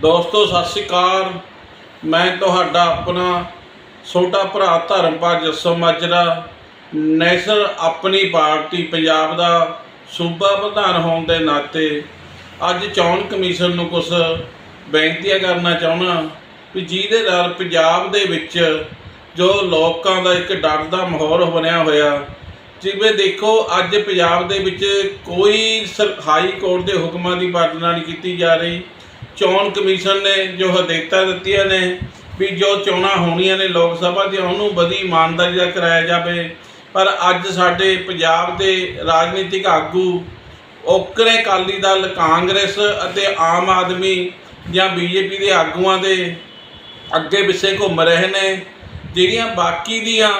ਦੋਸਤੋ, ਸਤਿ ਸ਼੍ਰੀ ਅਕਾਲ। ਮੈਂ ਤੁਹਾਡਾ ਆਪਣਾ ਛੋਟਾ ਭਰਾ ਧਰਮਪਾਲ ਜੱਸੋ ਮਾਜਰਾ। ਨੈਸ਼ਨਲ ਆਪਣੀ ਪਾਰਟੀ ਪੰਜਾਬ ਦਾ ਸੂਬਾ ਪ੍ਰਧਾਨ ਹੋਣ ਦੇ ਨਾਤੇ ਅੱਜ ਚੋਣ ਕਮਿਸ਼ਨ ਨੂੰ ਕੁਝ ਬੇਨਤੀਆਂ ਕਰਨਾ ਚਾਹੁੰਦਾ ਵੀ ਜਿਹਦੇ ਨਾਲ ਪੰਜਾਬ ਦੇ ਵਿੱਚ ਜੋ ਲੋਕਾਂ ਦਾ ਇੱਕ ਡਰ ਦਾ ਮਾਹੌਲ ਬਣਿਆ ਹੋਇਆ, ਜਿਵੇਂ ਦੇਖੋ, ਅੱਜ ਪੰਜਾਬ ਦੇ ਵਿੱਚ ਕੋਈ ਸਰ- ਹਾਈ ਕੋਰਟ ਦੇ ਹੁਕਮਾਂ ਦੀ ਪਾਲਣਾ ਨਹੀਂ ਕੀਤੀ ਜਾ ਰਹੀ। ਚੋਣ ਕਮਿਸ਼ਨ ਨੇ ਜੋ ਹਦਾਇਤਾਂ ਦਿੱਤੀਆਂ ਨੇ ਵੀ ਜੋ ਚੋਣਾਂ ਹੋਣੀਆਂ ਨੇ ਲੋਕ ਸਭਾ ਦੀਆਂ, ਉਹਨੂੰ ਬੜੀ ਇਮਾਨਦਾਰੀ ਦਾ ਕਰਾਇਆ ਜਾਵੇ। ਪਰ ਅੱਜ ਸਾਡੇ ਪੰਜਾਬ ਦੇ ਰਾਜਨੀਤਿਕ ਆਗੂ ਓਕਰੇ ਅਕਾਲੀ ਦਲ, ਕਾਂਗਰਸ ਅਤੇ ਆਮ ਆਦਮੀ ਜਾਂ ਬੀਜੇਪੀ ਦੇ ਆਗੂਆਂ ਦੇ ਅੱਗੇ ਪਿੱਛੇ ਘੁੰਮ ਰਹੇ ਨੇ, ਜਿਹੜੀਆਂ ਬਾਕੀ ਦੀਆਂ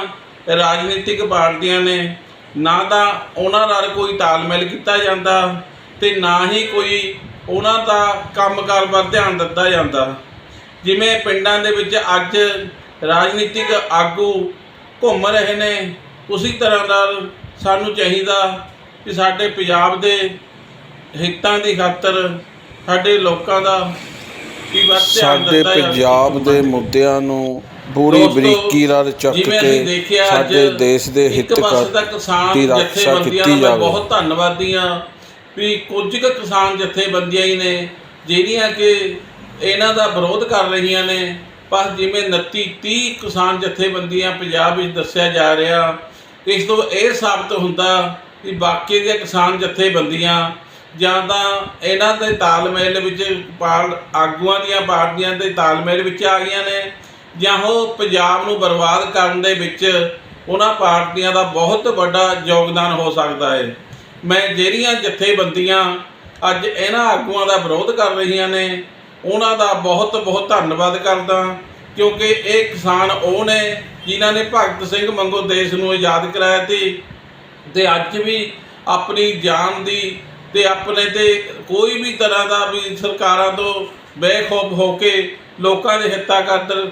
ਰਾਜਨੀਤਿਕ ਪਾਰਟੀਆਂ ਨੇ, ਨਾ ਤਾਂ ਉਹਨਾਂ ਨਾਲ ਕੋਈ ਤਾਲਮੇਲ ਕੀਤਾ ਜਾਂਦਾ ਤੇ ਨਾ ਹੀ ਕੋਈ ਉਹਨਾਂ ਦਾ ਕੰਮਕਾਰ ਵੱਲ ਧਿਆਨ ਦਿੱਤਾ ਜਾਂਦਾ ਜਿਵੇਂ ਪਿੰਡਾਂ ਦੇ ਵਿੱਚ ਅੱਜ ਰਾਜਨੀਤਿਕ ਆਗੂ ਘੁੰਮ ਰਹੇ ਨੇ ਉਸੇ ਤਰ੍ਹਾਂ ਨਾਲ ਸਾਨੂੰ ਚਾਹੀਦਾ ਕਿ ਸਾਡੇ ਪੰਜਾਬ ਦੇ ਹਿੱਤਾਂ ਦੀ ਖਾਤਰ ਸਾਡੇ ਲੋਕਾਂ ਦਾ ਵੀ ਵੱਧ ਧਿਆਨ ਸਾਡੇ ਦਿੱਤਾ ਜਾਵੇ। ਪੰਜਾਬ ਦੇ ਮੁੱਦਿਆਂ ਨੂੰ ਪੂਰੀ ਦੋਸਤੋ, ਬਰੀਕੀ ਨਾਲ ਚੱਕ ਜਿਵੇਂ ਅਸੀਂ ਕੇ ਦੇਖਿਆ ਅੱਜ ਸਾਡੇ ਦੇਸ਼ ਦੇ ਹਿੱਤ ਇੱਕ ਪਾਸੇ ਤਾਂ ਕਰ ਕਿਸਾਨ ਦੀ ਰੱਖਿਆ ਜਥੇਬੰਦੀਆਂ ਕੀਤੀ ਮੈਂ ਜਾਵੇ। ਬਹੁਤ ਧੰਨਵਾਦੀ ਹਾਂ ਵੀ ਕੁਝ ਕੁ ਕਿਸਾਨ ਜਥੇਬੰਦੀਆਂ ਹੀ ਨੇ, ਜਿਹੜੀਆਂ ਕਿ ਇਹਨਾਂ ਦਾ ਵਿਰੋਧ ਕਰ ਰਹੀਆਂ ਨੇ। ਪਰ ਜਿਵੇਂ 29 30 ਕਿਸਾਨ ਜਥੇਬੰਦੀਆਂ ਪੰਜਾਬ ਵਿੱਚ ਦੱਸਿਆ ਜਾ ਰਿਹਾ, ਇਸ ਤੋਂ ਇਹ ਸਾਬਤ ਹੁੰਦਾ ਕਿ ਬਾਕੀ ਦੀਆਂ ਕਿਸਾਨ ਜਥੇਬੰਦੀਆਂ ਜਾਂ ਤਾਂ ਇਹਨਾਂ ਦੇ ਤਾਲਮੇਲ ਵਿੱਚ ਪਾਲ, ਆਗੂਆਂ ਦੀਆਂ ਪਾਰਟੀਆਂ ਦੇ ਤਾਲਮੇਲ ਵਿੱਚ ਆ ਗਈਆਂ ਨੇ, ਜਾਂ ਉਹ ਪੰਜਾਬ ਨੂੰ ਬਰਬਾਦ ਕਰਨ ਦੇ ਵਿੱਚ ਉਹਨਾਂ ਪਾਰਟੀਆਂ ਦਾ ਬਹੁਤ ਵੱਡਾ ਯੋਗਦਾਨ ਹੋ ਸਕਦਾ ਹੈ। ਮੈਂ ਜਿਹੜੀਆਂ ਜਥੇਬੰਦੀਆਂ ਅੱਜ ਇਹਨਾਂ ਆਗੂਆਂ ਦਾ ਵਿਰੋਧ ਕਰ ਰਹੀਆਂ ਨੇ, ਉਹਨਾਂ ਦਾ ਬਹੁਤ ਬਹੁਤ ਧੰਨਵਾਦ ਕਰਦਾ, ਕਿਉਂਕਿ ਇਹ ਕਿਸਾਨ ਉਹ ਨੇ ਜਿਨ੍ਹਾਂ ਨੇ ਭਗਤ ਸਿੰਘ ਮੰਗੋ ਦੇਸ਼ ਨੂੰ ਆਜ਼ਾਦ ਕਰਾਇਆ ਸੀ ਤੇ ਅੱਜ ਵੀ ਆਪਣੀ ਜਾਨ ਦੀ ਤੇ ਆਪਣੇ ਤੇ ਕੋਈ ਵੀ ਤਰ੍ਹਾਂ ਦਾ ਵੀ ਸਰਕਾਰਾਂ ਤੋਂ ਬੇਖੌਫ ਹੋ ਕੇ ਲੋਕਾਂ ਦੇ ਹਿੱਤਾਂ ਖਾਤਰ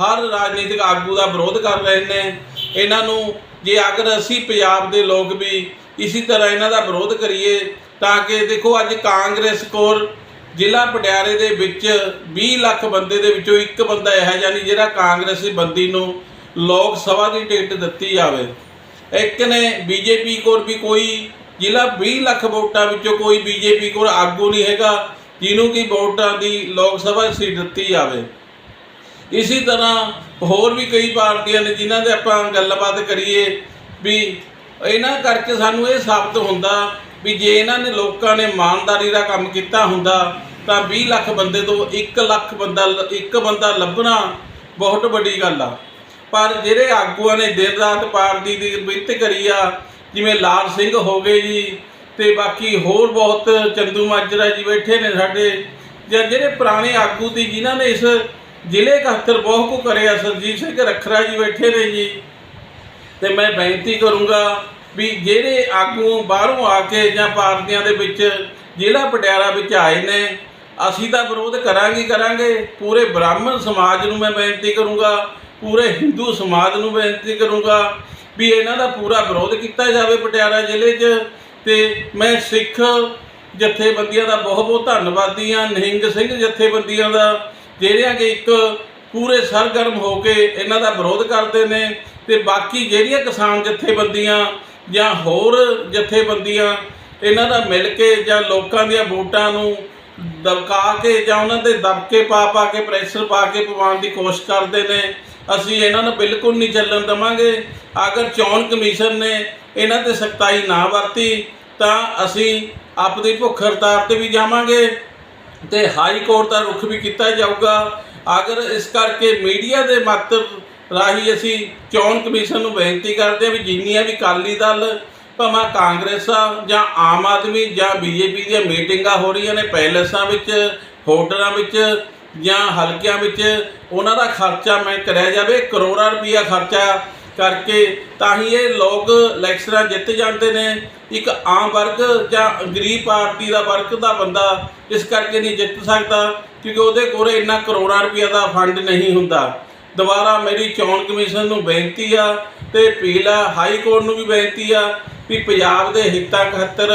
ਹਰ ਰਾਜਨੀਤਿਕ ਆਗੂ ਦਾ ਵਿਰੋਧ ਕਰ ਰਹੇ ਨੇ। ਇਹਨਾਂ ਨੂੰ ਜੇ ਅਗਰ ਅਸੀਂ ਪੰਜਾਬ ਦੇ ਲੋਕ ਵੀ ਇਸੇ ਤਰ੍ਹਾਂ ਇਹਨਾਂ ਦਾ ਵਿਰੋਧ ਕਰੀਏ ਤਾਂ ਕਿ ਦੇਖੋ ਅੱਜ ਕਾਂਗਰਸ ਕੋਲ ਜ਼ਿਲ੍ਹਾ ਪਟਿਆਲੇ ਦੇ ਵਿੱਚ 20 ਲੱਖ ਬੰਦੇ ਦੇ ਵਿੱਚੋਂ ਇੱਕ ਬੰਦਾ ਇਹੋ ਜਿਹਾ ਨਹੀਂ ਜਿਹੜਾ ਕਾਂਗਰਸੀ ਬੰਦੀ ਨੂੰ ਲੋਕ ਸਭਾ ਦੀ ਟਿਕਟ ਦਿੱਤੀ ਜਾਵੇ। ਇੱਕ ਨੇ ਬੀਜੇਪੀ ਕੋਲ ਵੀ ਕੋਈ ਜ਼ਿਲ੍ਹਾ 20 ਲੱਖ ਵੋਟਾਂ ਵਿੱਚੋਂ ਕੋਈ ਬੀਜੇਪੀ ਕੋਲ ਆਗੂ ਨਹੀਂ ਹੈਗਾ, ਜਿਹਨੂੰ ਕਿ ਵੋਟਾਂ ਦੀ ਲੋਕ ਸਭਾ ਸੀਟ ਦਿੱਤੀ ਜਾਵੇ। ਇਸੇ ਤਰ੍ਹਾਂ ਹੋਰ ਵੀ ਕਈ ਪਾਰਟੀਆਂ ਨੇ ਜਿਨ੍ਹਾਂ ਦੇ ਆਪਾਂ ਗੱਲਬਾਤ ਕਰੀਏ ਵੀ ਇਹਨਾਂ ਕਰਕੇ ਸਾਨੂੰ ਇਹ ਸਾਬਤ ਹੁੰਦਾ ਵੀ ਜੇ ਇਹਨਾਂ ਨੇ ਲੋਕਾਂ ਨੇ ਇਮਾਨਦਾਰੀ ਦਾ ਕੰਮ ਕੀਤਾ ਹੁੰਦਾ, ਤਾਂ 20 ਲੱਖ ਬੰਦੇ ਤੋਂ 1 ਲੱਖ ਬੰਦਾ ਇੱਕ ਬੰਦਾ ਲੱਭਣਾ ਬਹੁਤ ਵੱਡੀ ਗੱਲ ਆ। ਪਰ ਜਿਹੜੇ ਆਗੂਆਂ ਨੇ ਦਿਨ ਰਾਤ ਪਾਰਟੀ ਦੀ ਮਿਹਨਤ ਕਰੀ ਆ, ਜਿਵੇਂ ਲਾਲ ਸਿੰਘ ਹੋ ਗਏ ਜੀ, ਤੇ ਬਾਕੀ ਹੋਰ ਬਹੁਤ ਚੰਦੂ ਮਾਜਰਾ ਜੀ ਬੈਠੇ ਨੇ ਸਾਡੇ, ਜਾਂ ਜਿਹੜੇ ਪੁਰਾਣੇ ਆਗੂ ਦੀ ਜਿਨ੍ਹਾਂ ਨੇ ਇਸ ਜ਼ਿਲ੍ਹੇ ਖਾਤਰ ਬਹੁਤ ਕੁ ਕਰਿਆ, ਸਰਜੀਤ ਸਿੰਘ ਰਖਰਾ ਜੀ ਬੈਠੇ ਨੇ ਜੀ ਤੇ ਮੈਂ ਬੇਨਤੀ ਕਰੂੰਗਾ ਵੀ ਜਿਹੜੇ ਆਗੂ ਬਾਹਰੋਂ ਆ ਕੇ ਜਾਂ ਪਾਰਟੀਆਂ ਦੇ ਵਿੱਚ ਜ਼ਿਲ੍ਹਾ ਪਟਿਆਲਾ ਵਿੱਚ ਆਏ ਨੇ, ਅਸੀਂ ਤਾਂ ਵਿਰੋਧ ਕਰਾਂਗੇ ਕਰਾਂਗੇ। ਪੂਰੇ ਬ੍ਰਾਹਮਣ ਸਮਾਜ ਨੂੰ ਮੈਂ ਬੇਨਤੀ ਕਰੂੰਗਾ, ਪੂਰੇ ਹਿੰਦੂ ਸਮਾਜ ਨੂੰ ਬੇਨਤੀ ਕਰੂੰਗਾ ਵੀ ਇਹਨਾਂ ਦਾ ਪੂਰਾ ਵਿਰੋਧ ਕੀਤਾ ਜਾਵੇ ਪਟਿਆਲਾ ਜ਼ਿਲ੍ਹੇ 'ਚ। ਤੇ ਮੈਂ ਸਿੱਖ ਜਥੇਬੰਦੀਆਂ ਦਾ ਬਹੁਤ ਬਹੁਤ ਧੰਨਵਾਦੀ ਹਾਂ, ਨਿਹੰਗ ਸਿੰਘ ਜਥੇਬੰਦੀਆਂ ਦਾ, ਜਿਹੜਿਆਂ ਕਿ ਇੱਕ ਪੂਰੇ ਸਰਗਰਮ ਹੋ ਕੇ ਇਹਨਾਂ ਦਾ ਵਿਰੋਧ ਕਰਦੇ ਨੇ। ਤੇ ਬਾਕੀ ਜਿਹੜੀਆਂ ਕਿਸਾਨ ਜਥੇਬੰਦੀਆਂ ਜਾਂ ਹੋਰ ਜਥੇਬੰਦੀਆਂ, ਇਹਨਾਂ ਦਾ ਮਿਲ ਕੇ ਜਾਂ ਲੋਕਾਂ ਦੀਆਂ ਵੋਟਾਂ ਨੂੰ ਦਬਕਾ ਕੇ ਜਾਂ ਉਹਨਾਂ ਦੇ ਦਬਕੇ ਪਾ ਪਾ ਕੇ ਪ੍ਰੈਸ਼ਰ ਪਾ ਕੇ ਪਵਾਉਣ ਦੀ ਕੋਸ਼ਿਸ਼ ਕਰਦੇ ਨੇ, ਅਸੀਂ ਇਹਨਾਂ ਨੂੰ ਬਿਲਕੁਲ ਨਹੀਂ ਚੱਲਣ ਦਵਾਂਗੇ। ਅਗਰ ਚੋਣ ਕਮਿਸ਼ਨ ਨੇ ਇਹਨਾਂ ਤੇ ਸਖਤਾਈ ਨਾ ਵਰਤੀ, ਤਾਂ ਅਸੀਂ ਆਪਣੀ ਭੁੱਖ ਹੜਤਾਲ ਤੇ ਵੀ ਜਾਵਾਂਗੇ ਤੇ ਹਾਈ ਕੋਰਟ ਦਾ ਰੁਖ ਵੀ ਕੀਤਾ ਜਾਊਗਾ। ਅਗਰ ਇਸ ਕਰਕੇ ਮੀਡੀਆ ਦੇ ਮਾਤਰ ਰਾਹੀਂ ਅਸੀਂ ਚੋਣ ਕਮਿਸ਼ਨ ਨੂੰ ਬੇਨਤੀ ਕਰਦੇ ਹਾਂ ਵੀ ਜਿੰਨੀਆਂ ਵੀ ਅਕਾਲੀ ਦਲ, ਭਾਵੇਂ ਕਾਂਗਰਸ ਜਾਂ ਆਮ ਆਦਮੀ ਜਾਂ ਬੀਜੇਪੀ ਦੀਆਂ ਮੀਟਿੰਗਾਂ ਹੋ ਰਹੀਆਂ ਨੇ, ਪੈਲਸਾਂ ਵਿੱਚ, ਹੋਟਲਾਂ ਵਿੱਚ ਜਾਂ ਹਲਕਿਆਂ ਵਿੱਚ, ਉਹਨਾਂ ਦਾ ਖਰਚਾ ਮੈਂ ਕਰਿਆ ਜਾਵੇ, ਕਰੋੜਾਂ ਰੁਪਈਆ ਖਰਚਾ ਕਰਕੇ ਤਾਂ ਹੀ ਇਹ ਲੋਕ ਇਲੈਕਸ਼ਨਾਂ ਜਿੱਤ ਜਾਂਦੇ ਨੇ। ਇੱਕ ਆਮ ਵਰਗ ਜਾਂ ਗਰੀਬ ਪਾਰਟੀ ਦਾ ਵਰਗ ਦਾ ਬੰਦਾ ਇਸ ਕਰਕੇ ਨਹੀਂ ਜਿੱਤ ਸਕਦਾ, ਕਿਉਂਕਿ ਉਹਦੇ ਕੋਲ ਇੰਨਾ ਕਰੋੜਾਂ ਰੁਪਈਆ ਦਾ ਫੰਡ ਨਹੀਂ ਹੁੰਦਾ। ਦੁਬਾਰਾ ਮੇਰੀ ਚੋਣ ਕਮਿਸ਼ਨ ਨੂੰ ਬੇਨਤੀ ਆ ਤੇ ਅਪੀਲ ਆ, ਹਾਈ ਕੋਰਟ ਨੂੰ ਵੀ ਬੇਨਤੀ ਆ ਵੀ ਪੰਜਾਬ ਦੇ ਹਿੱਤਾਂ ਖਾਤਰ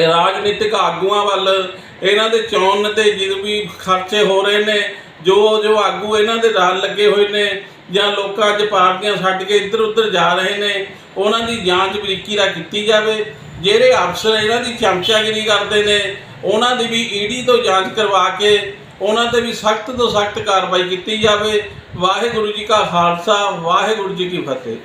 ਰਾਜਨੀਤਿਕ ਆਗੂਆਂ ਵੱਲ ਇਹਨਾਂ ਦੇ ਚੋਣ ਤੇ ਜਦੋਂ ਵੀ ਖਰਚੇ ਹੋ ਰਹੇ ਨੇ, ਜੋ ਜੋ ਆਗੂ ਇਹਨਾਂ ਦੇ ਨਾਲ ਲੱਗੇ ਹੋਏ ਨੇ ਜਾਂ ਲੋਕਾਂ 'ਚ ਪਾਰਟੀਆਂ ਛੱਡ ਕੇ ਇੱਧਰ ਉੱਧਰ ਜਾ ਰਹੇ ਨੇ, ਉਹਨਾਂ ਦੀ ਜਾਂਚ ਬਰੀਕੀ ਨਾਲ ਕੀਤੀ ਜਾਵੇ। ਜਿਹੜੇ ਅਫਸਰ ਇਹਨਾਂ ਦੀ ਚਮਚਾਗਿਰੀ ਕਰਦੇ ਨੇ, ਉਹਨਾਂ ਦੀ ਵੀ ਈਡੀ ਤੋਂ ਜਾਂਚ ਕਰਵਾ ਕੇ ਉਹਨਾਂ ਤੇ ਵੀ ਸਖਤ ਤੋਂ ਸਖਤ ਕਾਰਵਾਈ ਕੀਤੀ ਜਾਵੇ। ਵਾਹਿਗੁਰੂ ਜੀ ਕਾ ਖਾਲਸਾ, ਵਾਹਿਗੁਰੂ ਜੀ ਕੀ ਫਤਿਹ।